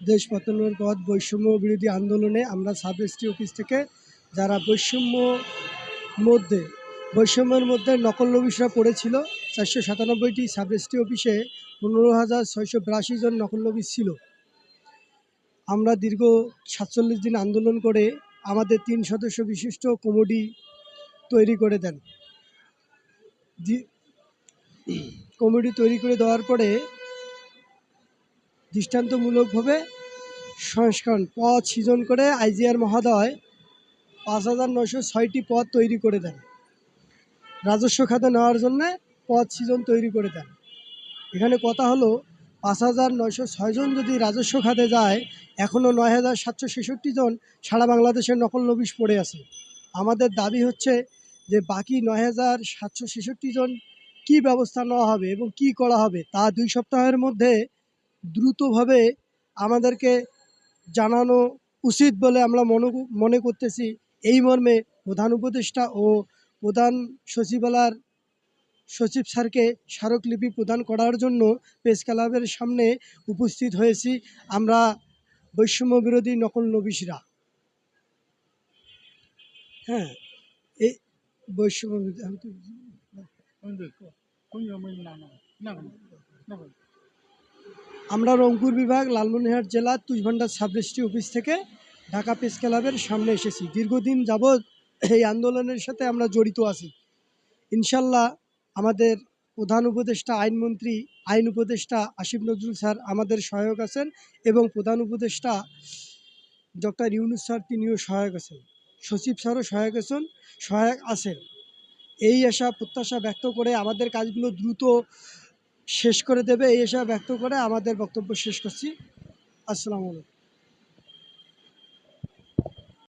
দেশ পতনের পথ বৈষম্য বিরোধী আন্দোলনে আমরা সাব রেজিস্ট্রি অফিস থেকে যারা বৈষম্য মধ্যে, বৈষম্যের মধ্যে নকল নবিশরা পড়েছিল, চারশো সাতানব্বইটি সাব রেজিস্ট্রি অফিসে পনেরো হাজার ছয়শো বিরাশি জন নকল নবিশ ছিল। আমরা দীর্ঘ সাতচল্লিশ দিন আন্দোলন করে আমাদের তিন সদস্য বিশিষ্ট কমিটি তৈরি করে দেন। কমিটি তৈরি করে দেওয়ার পরে দৃষ্টান্তমূলকভাবে সংস্করণ পদ সৃজন করে আইজিআর মহোদয় পাঁচ হাজার নশো ছয়টি পদ তৈরি করে দেন। রাজস্ব খাতে নেওয়ার জন্য পদ সৃজন তৈরি করে দেন। এখানে কথা হলো, পাঁচ হাজার নয়শো ছয়জন যদি রাজস্ব খাতে যায় এখনও নয় হাজার সাতশো ছেষট্টি জন সারা বাংলাদেশের নকল নবিশ পড়ে আছে। আমাদের দাবি হচ্ছে যে বাকি নয় হাজার সাতশো ছেষট্টি জন কী ব্যবস্থা নেওয়া হবে এবং কি করা হবে তা দুই সপ্তাহের মধ্যে দ্রুতভাবে আমাদেরকে জানানো উচিত বলে আমরা মনে মনে করতেছি। এই মর্মে প্রধান উপদেষ্টা ও প্রধান সচিবালয়ের সচিব স্যারকে স্মারকলিপি প্রদান করার জন্য প্রেস ক্লাবের সামনে উপস্থিত হয়েছি আমরা বৈষম্য বিরোধী নকল নবিশরা। হ্যাঁ এই বৈষম্য আমরা রংপুর বিভাগ, লালমনিরহাট জেলা, তুষভান্ডার সাব রেজিস্ট্রি অফিস থেকে ঢাকা প্রেস ক্লাবের সামনে এসেছি। দীর্ঘদিন যাবৎ এই আন্দোলনের সাথে আমরা জড়িত আছি। ইনশাল্লাহ আমাদের প্রধান উপদেষ্টা, আইনমন্ত্রী, আইন উপদেষ্টা আসিফ নজরুল স্যার আমাদের সহায়ক আছেন এবং প্রধান উপদেষ্টা ডক্টর ইউনুস স্যার তিনিও সহায়ক আছেন। সচিব স্যারও সহায়ক আছেন সহায়ক আছেন। এই আশা, প্রত্যাশা ব্যক্ত করে আমাদের কাজগুলো দ্রুত শেষ করে দেবে এই আশা ব্যক্ত করে আমাদের বক্তব্য শেষ করছি। আসসালামু আলাইকুম।